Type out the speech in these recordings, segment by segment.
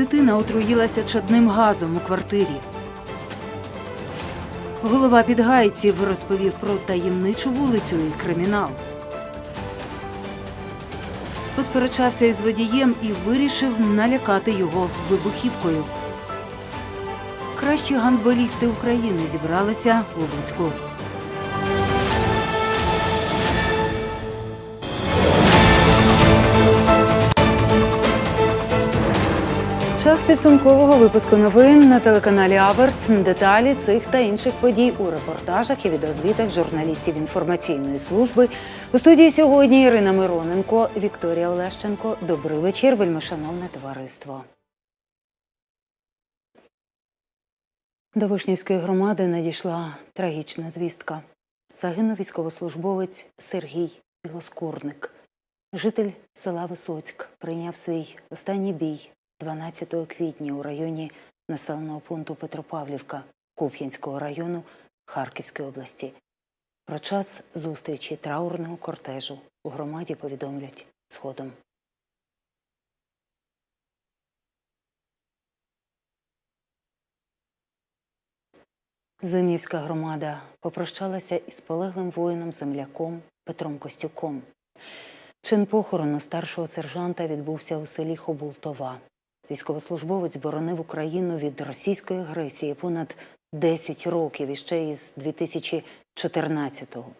Дитина отруїлася чадним газом у квартирі. Голова підгайців розповів про таємничу вулицю і кримінал. Посперечався із водієм і вирішив налякати його вибухівкою. Кращі гандболісти України зібралися у Луцьку. Підсумкового випуску новин на телеканалі Аверс. Деталі цих та інших подій у репортажах і відеозвітах журналістів інформаційної служби. У студії сьогодні Ірина Мироненко, Вікторія Олещенко. Добрий вечір, вельмишановне товариство. До Вишнівської громади надійшла трагічна звістка. Загинув військовослужбовець Сергій Білоскурник. Житель села Висоцьк прийняв свій останній бій 12 квітня у районі населеного пункту Петропавлівка Куп'янського району Харківської області. Про час зустрічі траурного кортежу у громаді повідомлять згодом. Зимнівська громада попрощалася із полеглим воїном-земляком Петром Костюком. Чин похорону старшого сержанта відбувся у селі Хобултова. Військовослужбовець боронив Україну від російської агресії понад 10 років іще із 2014-го.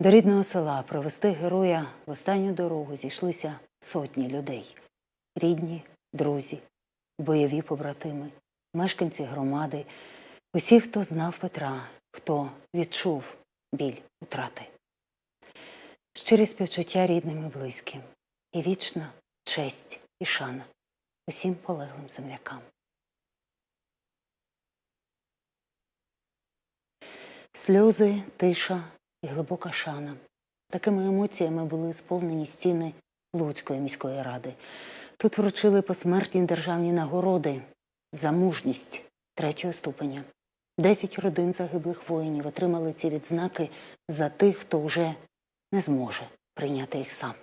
До рідного села провести героя в останню дорогу зійшлися сотні людей: рідні, друзі, бойові побратими, мешканці громади, усі, хто знав Петра, хто відчув біль утрати. Щирі співчуття рідним і близьким, і вічна честь і шана усім полеглим землякам. Сльози, тиша і глибока шана. Такими емоціями були сповнені стіни Луцької міської ради. Тут вручили посмертні державні нагороди за мужність третього ступеня. Десять родин загиблих воїнів отримали ці відзнаки за тих, хто вже не зможе прийняти їх сам.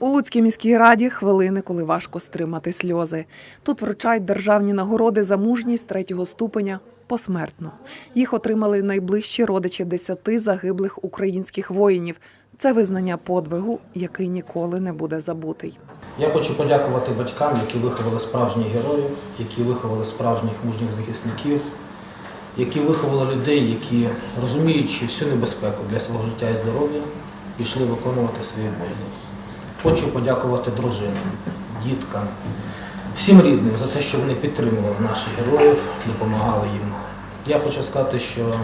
У Луцькій міській раді хвилини, коли важко стримати сльози. Тут вручають державні нагороди за мужність третього ступеня посмертно. Їх отримали найближчі родичі десяти загиблих українських воїнів. Це визнання подвигу, який ніколи не буде забутий. Я хочу подякувати батькам, які виховали справжніх героїв, які виховали справжніх мужніх захисників, які виховали людей, які, розуміючи всю небезпеку для свого життя і здоров'я, пішли виконувати свої обов'язки. Хочу подякувати дружинам, діткам, всім рідним за те, що вони підтримували наших героїв, допомагали їм. Я хочу сказати, що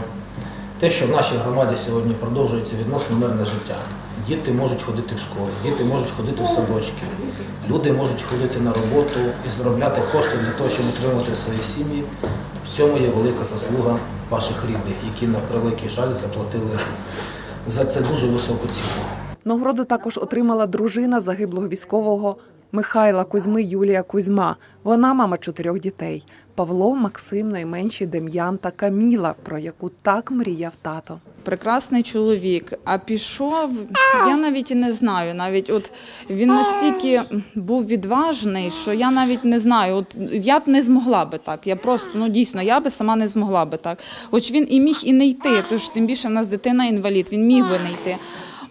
те, що в нашій громаді сьогодні продовжується відносно мирне життя. Діти можуть ходити в школу, діти можуть ходити в садочки, люди можуть ходити на роботу і заробляти кошти для того, щоб утримувати свої сім'ї. В цьому є велика заслуга ваших рідних, які на превеликий жаль заплатили за це дуже високу ціну. Нагороду також отримала дружина загиблого військового Михайла Кузьми Юлія Кузьма. Вона мама чотирьох дітей: Павло, Максим, найменші Дем'ян та Каміла, про яку так мріяв тато. прекрасний чоловік. А пішов, я навіть і не знаю. Навіть от він настільки був відважний, що я навіть не знаю. От я б не змогла би так. Я просто ну дійсно я би сама не змогла би так. Хоч він і міг і не йти, тож тим більше в нас дитина інвалід, він міг би не йти.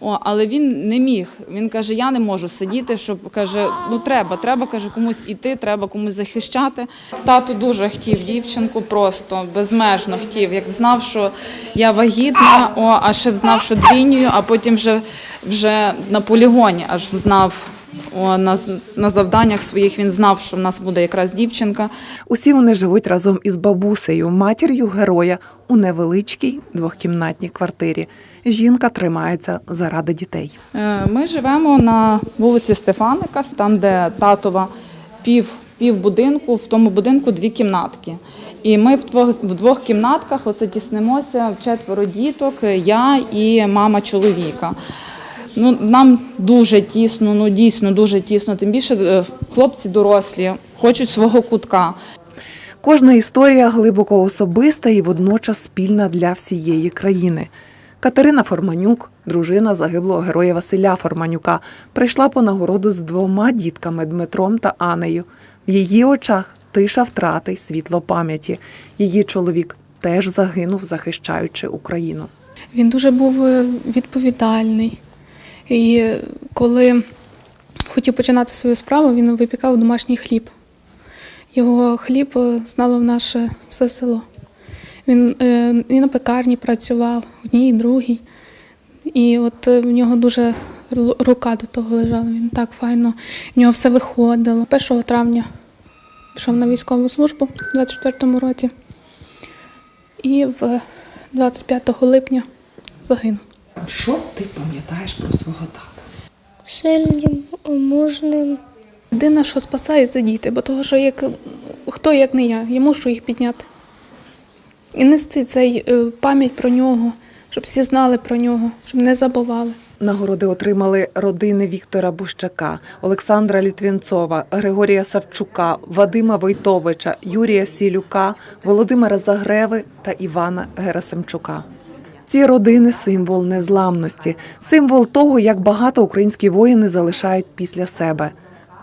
О, але він не міг. Він каже: я не можу сидіти, щоб каже, ну треба, треба каже, комусь іти, треба комусь захищати. Тато дуже хотів дівчинку, просто безмежно хотів. Як знав, що я вагітна, о, а ще знав, що двійнюю, а потім вже, вже на полігоні аж знав. На завданнях своїх він знав, що в нас буде якраз дівчинка. Усі вони живуть разом із бабусею, матір'ю героя у невеличкій двохкімнатній квартирі. Жінка тримається заради дітей. Е, Ми живемо на вулиці Стефаника, там, де татова пів, пів будинку, в тому будинку дві кімнатки. І ми в двох, в двох кімнатках оце тіснимося четверо діток, я і мама чоловіка. Ну, нам дуже тісно, ну дійсно дуже тісно. Тим більше е, хлопці дорослі, хочуть свого кутка. Кожна історія глибоко особиста і водночас спільна для всієї країни. Катерина Форманюк, дружина загиблого героя Василя Форманюка, прийшла по нагороду з двома дітками Дмитром та Анею. В її очах тиша втрати й світло пам'яті. Її чоловік теж загинув, захищаючи Україну. Він дуже був е, відповідальний. І коли хотів починати свою справу, він випікав домашній хліб. Його хліб е, знало в наше все село. Він е, і на пекарні працював, одній, і другій. І от е, в нього дуже рука до того лежала. Він так файно, в нього все виходило. 1 травня пішов на військову службу у 24-му році. І в 25 липня загинув. Що ти пам'ятаєш про свого тата? сильним, мужним. Єдине, що спасає, це діти, бо того, що як хто як не я, я мушу їх підняти. І нести цей е, пам'ять про нього, щоб всі знали про нього, щоб не забували. Нагороди отримали родини Віктора Бущака, Олександра Літвінцова, Григорія Савчука, Вадима Войтовича, Юрія Сілюка, Володимира Загреви та Івана Герасимчука. Ці родини символ незламності, символ того, як багато українські воїни залишають після себе.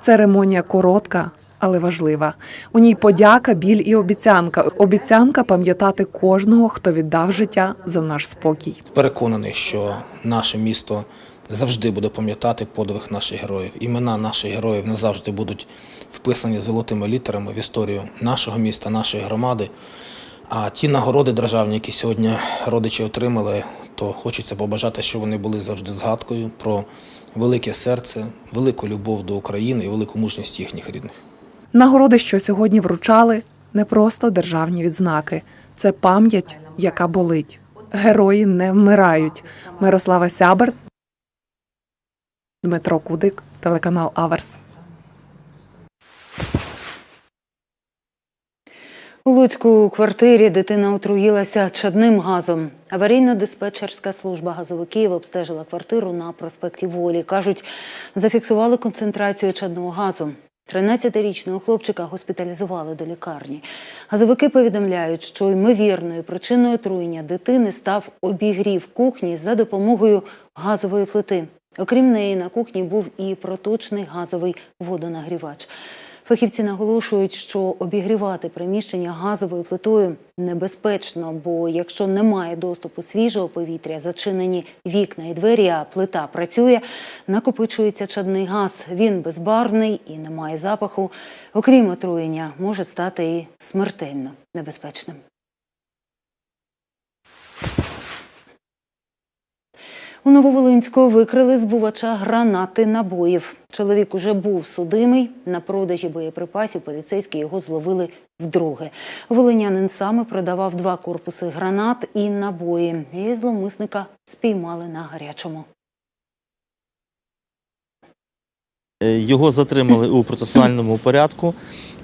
Церемонія коротка, але важлива. У ній подяка, біль і обіцянка. Обіцянка пам'ятати кожного, хто віддав життя за наш спокій. Переконаний, що наше місто завжди буде пам'ятати подвиг наших героїв. Імена наших героїв назавжди будуть вписані золотими літерами в історію нашого міста, нашої громади. А ті нагороди державні, які сьогодні родичі отримали, то хочеться побажати, щоб вони були завжди згадкою про велике серце, велику любов до України і велику мужність їхніх рідних. Нагороди, що сьогодні вручали, не просто державні відзнаки, це пам'ять, яка болить. Герої не вмирають. Мирослава Сябер, Дмитро Кудик, телеканал Аверс. У Луцьку квартирі дитина отруїлася чадним газом. Аварійно-диспетчерська служба газовиків обстежила квартиру на проспекті Волі. Кажуть, зафіксували концентрацію чадного газу. 13-річного хлопчика госпіталізували до лікарні. Газовики повідомляють, що ймовірною причиною отруєння дитини став обігрів кухні за допомогою газової плити. Окрім неї, на кухні був і проточний газовий водонагрівач. Фахівці наголошують, що обігрівати приміщення газовою плитою небезпечно, бо якщо немає доступу свіжого повітря, зачинені вікна і двері, а плита працює, накопичується чадний газ. Він безбарвний і не має запаху. Окрім отруєння, може стати і смертельно небезпечним. У Нововолинську викрили збувача гранати набоїв. Чоловік уже був судимий. На продажі боєприпасів поліцейські його зловили вдруге. Волинянин саме продавав два корпуси гранат і набої. І зловмисника спіймали на гарячому. Е, Його затримали у процесуальному порядку.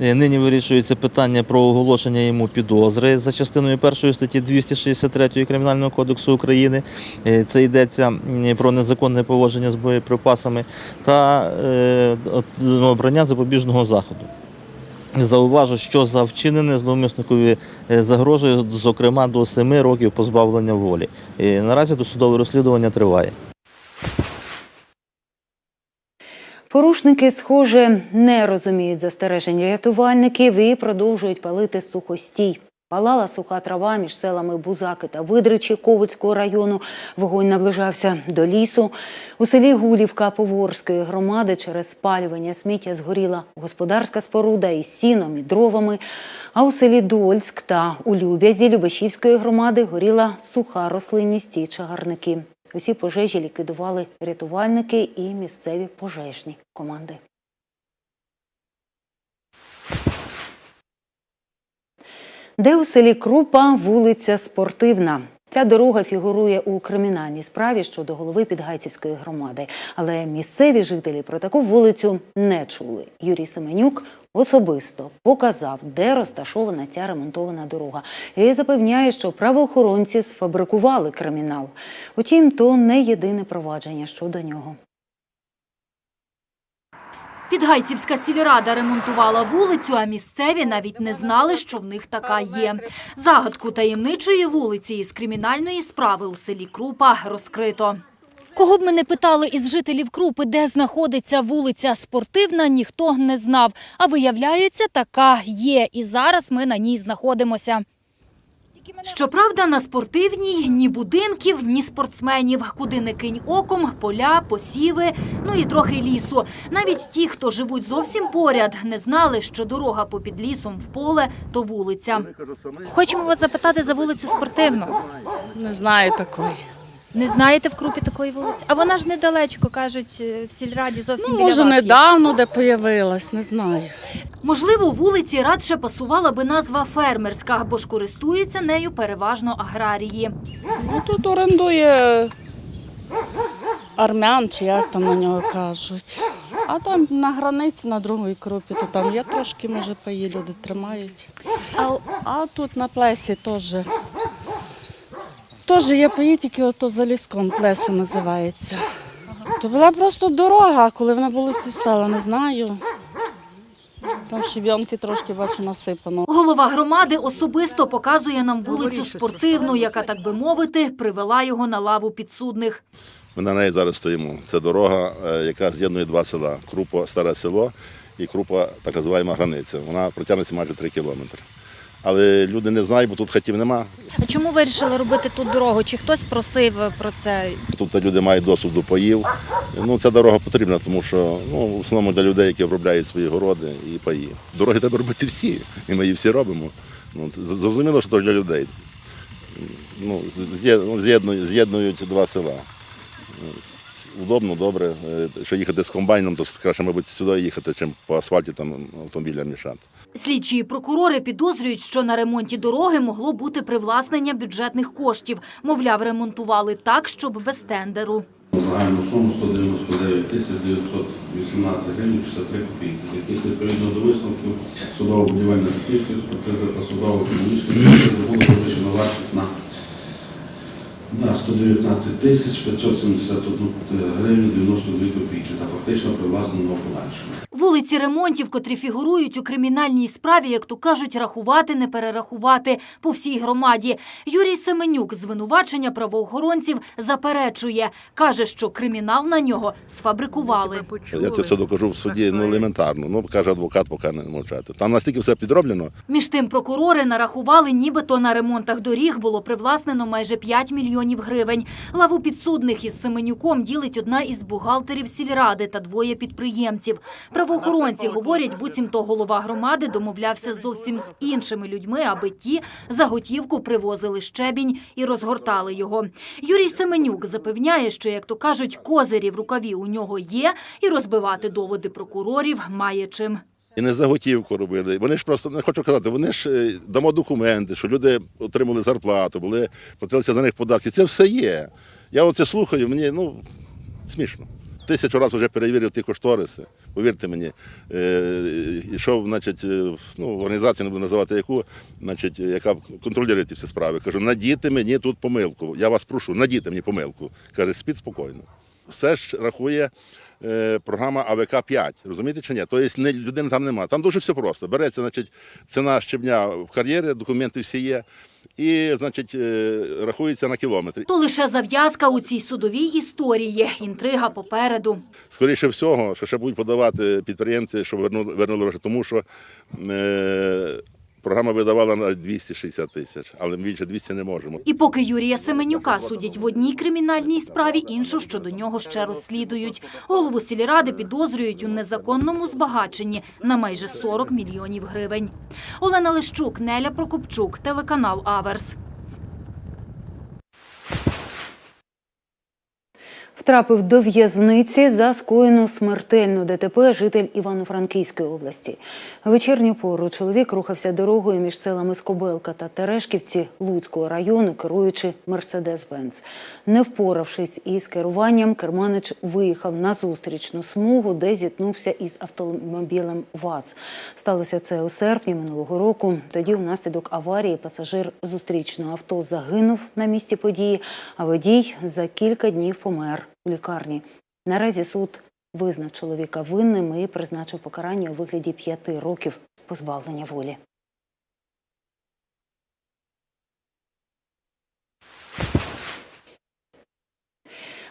Е, Нині вирішується питання про оголошення йому підозри за частиною першої статті 263 Кримінального кодексу України. Е, Це йдеться про незаконне поводження з боєприпасами та е, обрання запобіжного заходу. Зауважу, що за вчинене зловмисникові е, загрожує, зокрема, до 7 років позбавлення волі. Е, Наразі досудове розслідування триває. Порушники, схоже, не розуміють застережень рятувальників і продовжують палити сухостій. Палала суха трава між селами Бузаки та Видричі Ковицького району. Вогонь наближався до лісу. У селі Гулівка Поворської громади через спалювання сміття згоріла господарська споруда із сіном і дровами. А у селі Дольськ та у Любязі Любешівської громади горіла суха рослинність і чагарники. Усі пожежі ліквідували рятувальники і місцеві пожежні команди. Де у селі Крупа вулиця Спортивна. Ця дорога фігурує у кримінальній справі щодо голови Підгайцівської громади. Але місцеві жителі про таку вулицю не чули. Юрій Семенюк особисто показав, де розташована ця ремонтована дорога, і запевняє, що правоохоронці сфабрикували кримінал. Утім, то не єдине провадження щодо нього. Підгайцівська сільрада ремонтувала вулицю, а місцеві навіть не знали, що в них така є. Загадку таємничої вулиці із кримінальної справи у селі Крупа розкрито. Кого б ми не питали із жителів Крупи, де знаходиться вулиця Спортивна, ніхто не знав. А виявляється, така є. І зараз ми на ній знаходимося. Щоправда, на спортивній ні будинків, ні спортсменів. Куди не кинь оком, поля, посіви, ну і трохи лісу. Навіть ті, хто живуть зовсім поряд, не знали, що дорога попід лісом в поле – то вулиця. Хочемо вас запитати за вулицю Спортивну. Не знаю такої. Не знаєте в Крупі такої вулиці? А вона ж недалечко, кажуть, е, в сільраді зовсім Ну, біля може, вас є. недавно де появилась, не знаю. Можливо, вулиці радше пасувала би назва фермерська, бо ж користуються нею переважно аграрії. Ну, тут орендує армян, чи як там на нього кажуть. А там на границі, на другій крупі, то там є трошки, може, паї люди тримають. А, а тут на плесі теж. Теж є паї, тільки ото за ліском плесо називається. То була просто дорога, а коли вона вулицю стала, не знаю. Там щебенки трошки бачу насипано. Голова громади особисто показує нам вулицю спортивну, яка, так би мовити, привела його на лаву підсудних. Ми на неї зараз стоїмо. Це дорога, е, яка з'єднує два села Крупа, старе село і Крупа, так називаємо границя. Вона протягнеться майже 3 кілометри. Але люди не знають, бо тут хатів нема. А чому вирішили робити тут дорогу? Чи хтось просив про це? Тут люди мають доступ до паїв. Ну, ця дорога потрібна, тому що ну, в основному для людей, які обробляють свої городи і паї. Дороги треба робити всі, і ми її всі робимо. Ну, зрозуміло, що це для людей. Ну, ну, з'єднують, з'єднують два села. Удобно, добре. Е, Що їхати з комбайном, то краще, мабуть, сюди їхати, чим по асфальті там автомобілям мішати. Слідчі і прокурори підозрюють, що на ремонті дороги могло бути привласнення бюджетних коштів. Мовляв, ремонтували так, щоб без тендеру. Загальну суму 199 тисяч 918 гривень 63 копійки, з яких відповідно до висновків судово-будівельна технічної експертизи та визначено вартість на, на 119 тисяч 571 гривень 92 копійки та фактично привласнено подальшому. Вулиці ремонтів, котрі фігурують у кримінальній справі, як то кажуть, рахувати не перерахувати по всій громаді. Юрій Семенюк звинувачення правоохоронців заперечує. Каже, що кримінал на нього сфабрикували. Я це все докажу в суді ну, елементарно. Ну, каже адвокат, поки не мовчати. Там настільки все підроблено. Між тим прокурори нарахували, нібито на ремонтах доріг було привласнено майже 5 мільйонів гривень. Лаву підсудних із Семенюком ділить одна із бухгалтерів сільради та двоє підприємців. Правоохоронці говорять, буцімто голова громади домовлявся зовсім з іншими людьми, аби ті за готівку привозили щебінь і розгортали його. Юрій Семенюк запевняє, що, як то кажуть, козирі в рукаві у нього є, і розбивати доводи прокурорів має чим. І не за готівку робили. Вони ж просто не хочу казати, вони ж е, дамо документи, що люди отримали зарплату, були платилися за них податки. Це все є. Я оце слухаю, мені ну смішно. Тисячу разів вже перевірив ті кошториси. Повірте мені, е, йшов, значить, е, ну, організацію не буду називати яку, значить, яка контролює ці всі справи. Кажу, надійте мені тут помилку. Я вас прошу, надійте мені помилку. Каже, спіть спокійно. Все ж рахує програма АВК 5 розумієте чи ні? Тобто не, людини там немає. Там дуже все просто. Береться, значить, ціна щебня в кар'єрі, документи всі є, і, значить, е, рахується на кілометри. То лише зав'язка у цій судовій історії. Інтрига попереду. Скоріше всього, що ще будуть подавати підприємці, щоб вернули, вернули гроші, тому що е, програма видавала на 260 тисяч, але ми більше 200 не можемо. І поки Юрія Семенюка судять в одній кримінальній справі, іншу щодо нього ще розслідують. Голову сільради підозрюють у незаконному збагаченні на майже 40 мільйонів гривень. Олена Лещук, Неля Прокопчук, телеканал Аверс. Втрапив до в'язниці за скоєну смертельну ДТП житель Івано-Франківської області. Вечірню пору чоловік рухався дорогою між селами Скобелка та Терешківці Луцького району, керуючи Мерседес-Бенц. Не впоравшись із керуванням, керманич виїхав на зустрічну смугу, де зіткнувся із автомобілем ВАЗ. Сталося це у серпні минулого року. Тоді, внаслідок аварії, пасажир зустрічного авто загинув на місці події, а водій за кілька днів помер у лікарні. Наразі суд визнав чоловіка винним і призначив покарання у вигляді п'яти років позбавлення волі.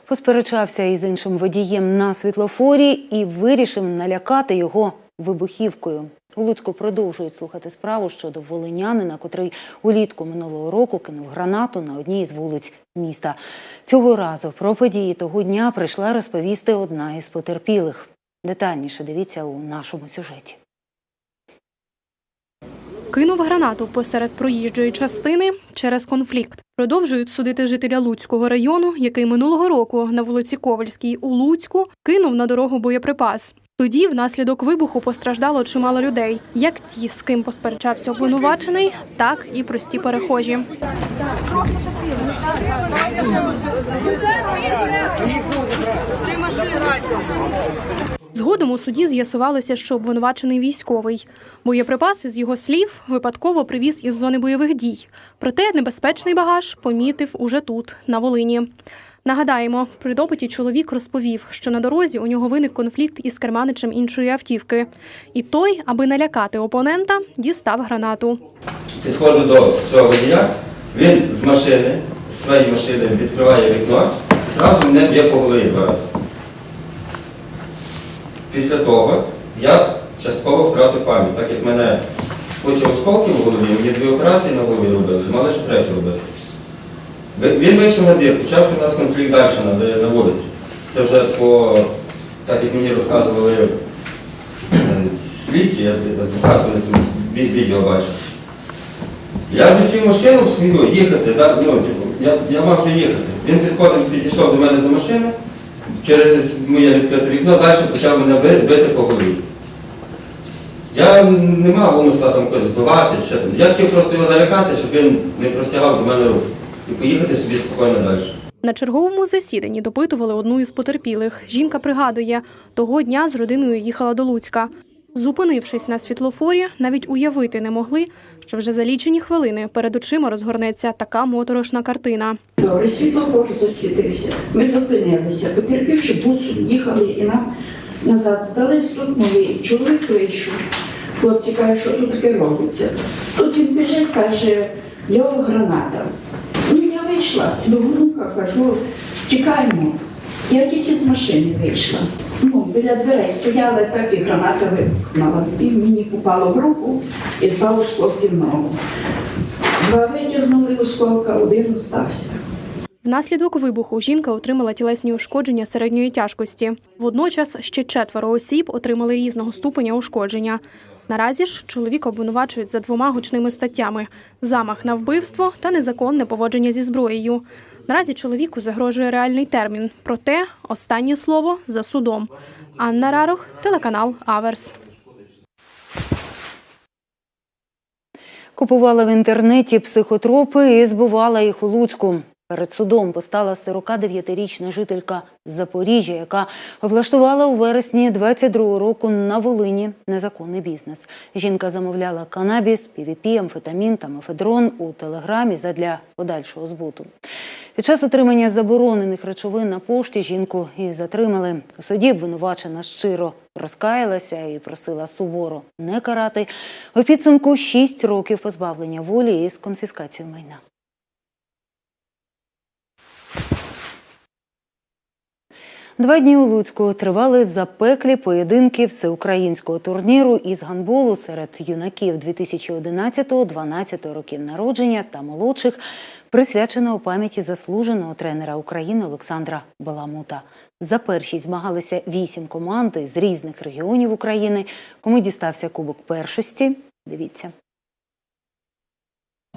Посперечався із іншим водієм на світлофорі і вирішив налякати його вибухівкою. У Луцьку продовжують слухати справу щодо волинянина, котрий улітку минулого року кинув гранату на одній із вулиць міста. Цього разу про події того дня прийшла розповісти одна із потерпілих. Детальніше дивіться у нашому сюжеті. Кинув гранату посеред проїжджої частини через конфлікт. Продовжують судити жителя Луцького району, який минулого року на вулиці Ковальській у Луцьку кинув на дорогу боєприпас. Тоді внаслідок вибуху постраждало чимало людей, як ті, з ким посперечався обвинувачений, так і прості перехожі. Згодом у суді з'ясувалося, що обвинувачений військовий. Боєприпаси, з його слів, випадково привіз із зони бойових дій. Проте небезпечний багаж помітив уже тут, на Волині. Нагадаємо, при допиті чоловік розповів, що на дорозі у нього виник конфлікт із керманичем іншої автівки. І той, аби налякати опонента, дістав гранату. Підходжу до цього водія, він з машини, з своєї машини відкриває вікно зразу мене б'є по голові два рази. Після того я частково втратив пам'ять, так як мене куча осколків у голові, мені дві операції на голові робили, мали ще третю робити. Він вийшов на двір, почався у нас конфлікт далі на, на вулиці. Це вже по, так як мені розказували е, слідчі, вони там відео бачать. Я вже сів машину свою їхати, да, ну, типу, я, я мав вже їхати. Він підходив, підійшов до мене до машини, через моє відкрите вікно далі почав мене би- бити по голові. Я не мав умисла там когось вбивати, ще. Я хотів просто його налякати, щоб він не простягав до мене рук і поїхати собі спокійно далі. На черговому засіданні допитували одну із потерпілих. Жінка пригадує, того дня з родиною їхала до Луцька. Зупинившись на світлофорі, навіть уявити не могли, що вже за лічені хвилини перед очима розгорнеться така моторошна картина. Добре, світлофор засвітився. Ми зупинилися. Потерпівши бусом, їхали і нам назад здались. Тут новий чоловік вийшов. Хлопці кажуть, що тут таке робиться. Тут він біжить, каже, в нього граната. Вийшла до внука, кажу, тікаємо. Я тільки з машини вийшла. Ну, біля дверей стояла, так і граната вибухнула. І мені попало в руку і два осколки в ногу. Два витягнули осколка, один остався. Внаслідок вибуху жінка отримала тілесні ушкодження середньої тяжкості. Водночас ще четверо осіб отримали різного ступеня ушкодження. Наразі ж чоловіка обвинувачують за двома гучними статтями: замах на вбивство та незаконне поводження зі зброєю. Наразі чоловіку загрожує реальний термін. Проте останнє слово за судом. Анна Рарох, телеканал Аверс. Купувала в інтернеті психотропи і збувала їх у Луцьку. Перед судом постала 49-річна жителька Запоріжжя, яка облаштувала у вересні 22-го року на Волині незаконний бізнес. Жінка замовляла канабіс, півіпі, амфетамін та мефедрон у телеграмі задля подальшого збуту. Під час отримання заборонених речовин на пошті жінку і затримали. У суді обвинувачена щиро розкаялася і просила суворо не карати. У підсумку 6 років позбавлення волі із конфіскацією майна. Два дні у Луцьку тривали запеклі поєдинки всеукраїнського турніру із гандболу серед юнаків 2011-12 років народження та молодших, присвяченого пам'яті заслуженого тренера України Олександра Баламута. За першість змагалися вісім команд з різних регіонів України. Кому дістався кубок першості? Дивіться.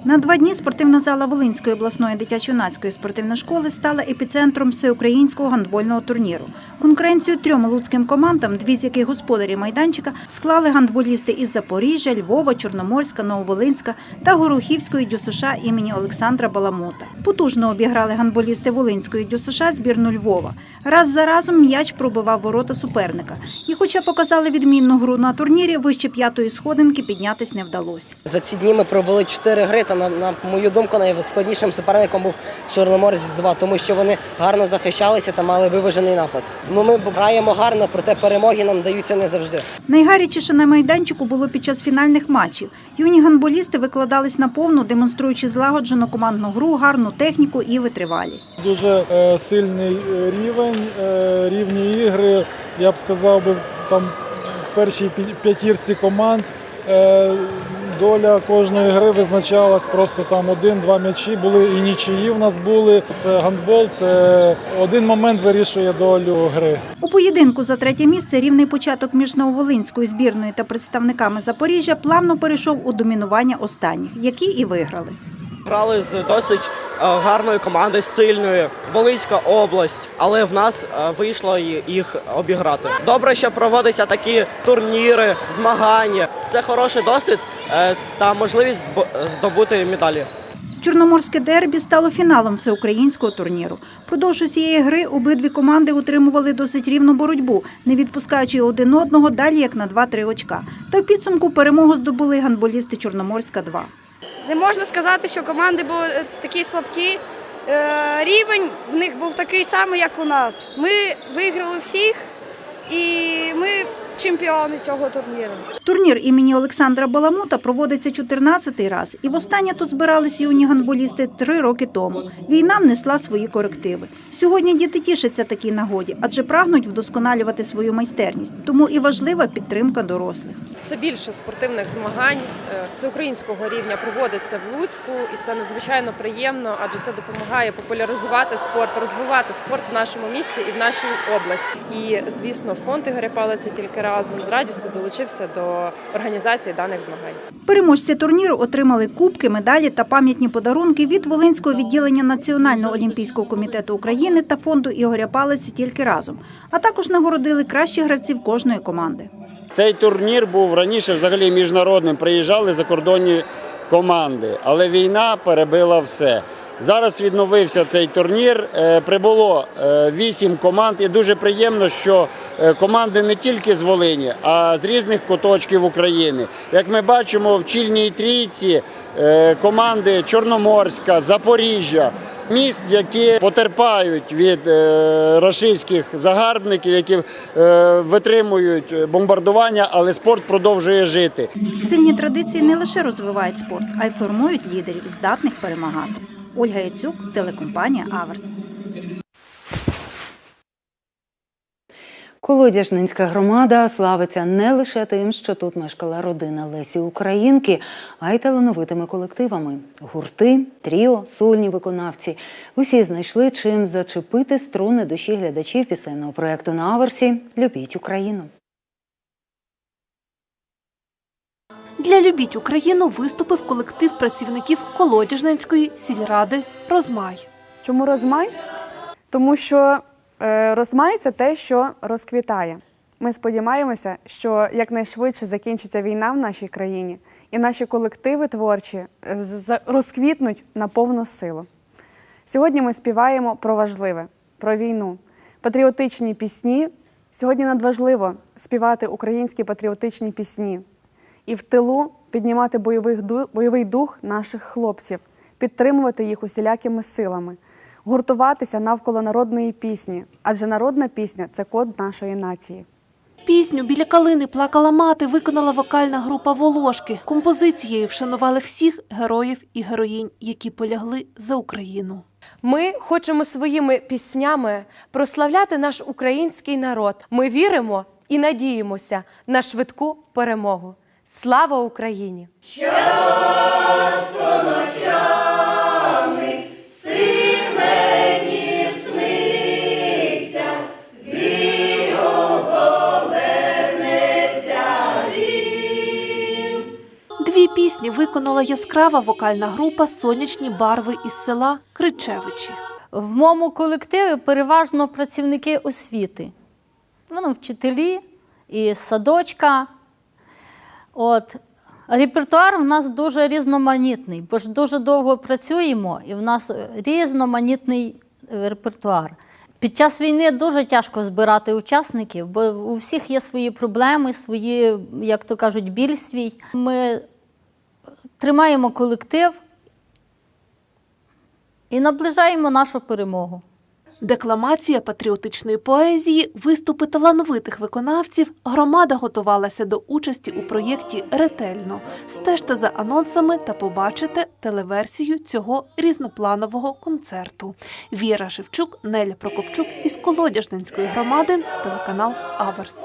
На два дні спортивна зала Волинської обласної дитячо-юнацької спортивної школи стала епіцентром всеукраїнського гандбольного турніру. Конкуренцію трьом луцьким командам, дві з яких господарі майданчика, склали гандболісти із Запоріжжя, Львова, Чорноморська, Нововолинська та Горохівської ДЮСШ імені Олександра Баламота. Потужно обіграли гандболісти Волинської ДЮСШ збірну Львова. Раз за разом м'яч пробивав ворота суперника. І хоча показали відмінну гру на турнірі, вище п'ятої сходинки піднятись не вдалося. За ці дні ми провели чотири гри, та на, на мою думку, найскладнішим суперником був Чорноморець 2, тому що вони гарно захищалися та мали виважений напад. Ну ми граємо гарно, проте перемоги нам даються не завжди. Найгарячіше на майданчику було під час фінальних матчів. Юні гандболісти викладались наповну, демонструючи злагоджену командну гру, гарну техніку і витривалість. Дуже е, сильний е, рівень, е, рівні ігри. Я б сказав би там в першій п'ятірці команд. е, Доля кожної гри визначалась просто там один-два м'ячі були і нічиї в нас були. Це гандбол, це один момент вирішує долю гри. У поєдинку за третє місце рівний початок між Нововолинською збірною та представниками Запоріжжя плавно перейшов у домінування останніх, які і виграли. Грали з досить е, гарною командою, сильною, Волинська область, але в нас е, вийшло їх обіграти. Добре, що проводяться такі турніри, змагання. Це хороший досвід е, та можливість здобути медалі. Чорноморське дербі стало фіналом всеукраїнського турніру. Продовж усієї гри обидві команди утримували досить рівну боротьбу, не відпускаючи один одного далі як на 2-3 очка. Та в підсумку перемогу здобули гандболісти Чорноморська 2. Не можна сказати, що команди були е, такі слабкі. Е, Рівень в них був такий самий, як у нас. Ми виграли всіх, і ми чемпіони цього турніру. Турнір імені Олександра Баламута проводиться 14-й раз, і востаннє тут збирались юні гандболісти три роки тому. Війна внесла свої корективи. Сьогодні діти тішаться такій нагоді, адже прагнуть вдосконалювати свою майстерність. Тому і важлива підтримка дорослих. Все більше спортивних змагань е, всеукраїнського рівня проводиться в Луцьку, і це надзвичайно приємно, адже це допомагає популяризувати спорт, розвивати спорт в нашому місті і в нашій області. І звісно, фонд Ігоря Палиця тільки разом з радістю долучився до організації даних змагань. Переможці турніру отримали кубки, медалі та пам'ятні подарунки від Волинського відділення Національного олімпійського комітету України та фонду Ігоря Палиці тільки разом, а також нагородили кращих гравців кожної команди. Цей турнір був раніше взагалі міжнародним. Приїжджали закордонні команди, але війна перебила все. Зараз відновився цей турнір. Е, Прибуло е, вісім команд, і дуже приємно, що е, команди не тільки з Волині, а з різних куточків України. Як ми бачимо, в чільній трійці команди Чорноморська, Запоріжжя, міст, які потерпають від рашистських загарбників, які витримують бомбардування, але спорт продовжує жити. Сильні традиції не лише розвивають спорт, а й формують лідерів, здатних перемагати. Ольга Яцюк, телекомпанія Аверс. Колодяжнинська громада славиться не лише тим, що тут мешкала родина Лесі Українки, а й талановитими колективами. Гурти, тріо, сольні виконавці. Усі знайшли чим зачепити струни душі глядачів пісенного проєкту на Аверсі Любіть Україну. Для Любіть Україну виступив колектив працівників Колодяжненської сільради Розмай. Чому розмай? Тому що е, розмай це те, що розквітає. Ми сподіваємося, що якнайшвидше закінчиться війна в нашій країні, і наші колективи творчі е, розквітнуть на повну силу. Сьогодні ми співаємо про важливе, про війну, патріотичні пісні. Сьогодні надважливо співати українські патріотичні пісні і в тилу піднімати бойовий, ду- дух наших хлопців, підтримувати їх усілякими силами, гуртуватися навколо народної пісні, адже народна пісня це код нашої нації. Пісню біля калини плакала мати виконала вокальна група Волошки. Композицією вшанували всіх героїв і героїнь, які полягли за Україну. Ми хочемо своїми піснями прославляти наш український народ. Ми віримо і надіємося на швидку перемогу. Слава Україні! Часто ночами син мені сниться, з віру повернеться він. Дві пісні виконала яскрава вокальна група Сонячні барви із села Кричевичі. В моєму колективі переважно працівники освіти. Вони вчителі і садочка. От. Репертуар у нас дуже різноманітний, бо ж дуже довго працюємо, і в нас різноманітний е, репертуар. Під час війни дуже тяжко збирати учасників, бо у всіх є свої проблеми, свої, як то кажуть, біль свій. Ми тримаємо колектив і наближаємо нашу перемогу. Декламація патріотичної поезії, виступи талановитих виконавців. Громада готувалася до участі у проєкті ретельно. Стежте за анонсами та побачите телеверсію цього різнопланового концерту. Віра Шевчук, Неля Прокопчук із Колодяжненської громади, телеканал Аверс.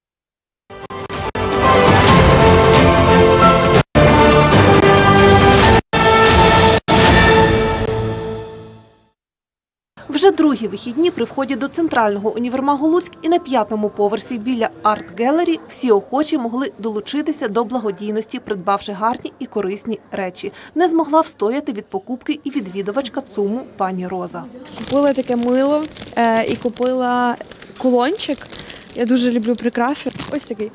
Вже другі вихідні при вході до центрального універмагу Луцьк і на п'ятому поверсі біля Арт Гелері всі охочі могли долучитися до благодійності, придбавши гарні і корисні речі. Не змогла встояти від покупки і відвідувачка ЦУМу пані Роза. Купила таке мило е, і купила колончик. Я дуже люблю прикраси. Ось такий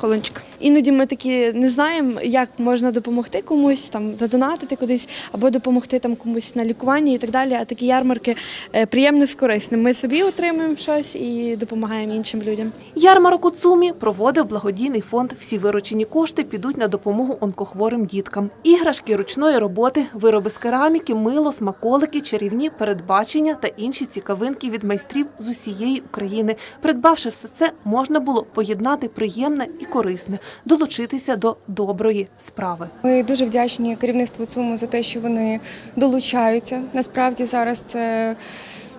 колончик. Іноді ми такі не знаємо, як можна допомогти комусь, там задонатити кудись, або допомогти там комусь на лікування і так далі. А такі ярмарки е, приємне з корисним. Ми собі отримуємо щось і допомагаємо іншим людям. Ярмарок у ЦУМі проводив благодійний фонд. Всі виручені кошти підуть на допомогу онкохворим діткам. Іграшки ручної роботи, вироби з кераміки, мило, смаколики, чарівні передбачення та інші цікавинки від майстрів з усієї України. Придбавши все це, можна було поєднати приємне і корисне, долучитися до доброї справи. Ми дуже вдячні керівництву ЦУМу за те, що вони долучаються. Насправді зараз це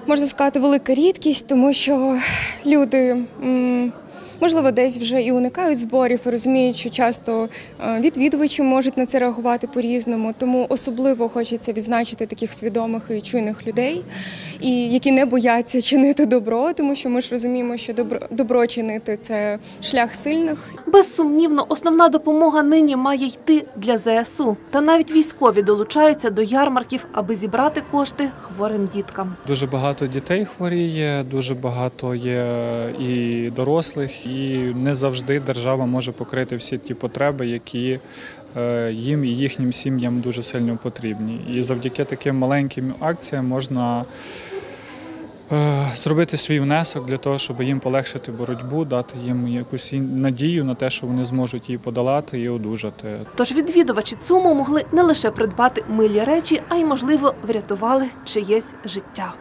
можна сказати велика рідкість, тому що люди. Можливо, десь вже і уникають зборів, і розуміють, що часто е, відвідувачі можуть на це реагувати по-різному. Тому особливо хочеться відзначити таких свідомих і чуйних людей, і які не бояться чинити добро, тому що ми ж розуміємо, що добро, добро чинити це шлях сильних. Безсумнівно, основна допомога нині має йти для ЗСУ. Та навіть військові долучаються до ярмарків, аби зібрати кошти хворим діткам. Дуже багато дітей хворіє, дуже багато є і дорослих, і не завжди держава може покрити всі ті потреби, які е, їм і їхнім сім'ям дуже сильно потрібні. І завдяки таким маленьким акціям можна е, зробити свій внесок для того, щоб їм полегшити боротьбу, дати їм якусь надію на те, що вони зможуть її подолати і одужати. Тож відвідувачі ЦУМу могли не лише придбати милі речі, а й, можливо, врятували чиєсь життя.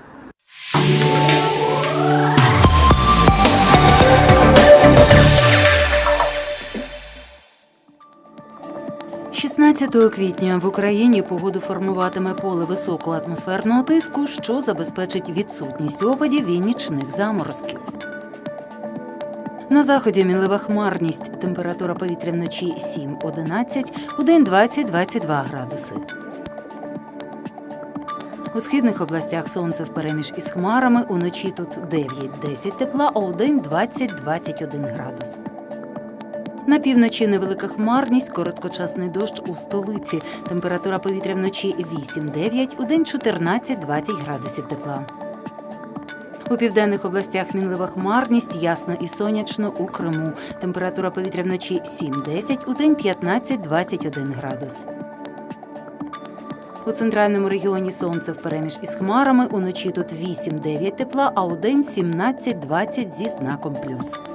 16 квітня в Україні погоду формуватиме поле високого атмосферного тиску, що забезпечить відсутність опадів і нічних заморозків. На заході мінлива хмарність, температура повітря вночі 7-11, у день 20-22 градуси. У східних областях сонце впереміж із хмарами, уночі тут 9-10 тепла, а у день 20-21 градус. На півночі невелика хмарність, короткочасний дощ у столиці. Температура повітря вночі 8-9, у день 14-20 градусів тепла. У південних областях мінлива хмарність, ясно і сонячно у Криму. Температура повітря вночі 7-10, у день 15-21 градус. У центральному регіоні сонце впереміж із хмарами, уночі тут 8-9 тепла, а у день 17-20 зі знаком плюс.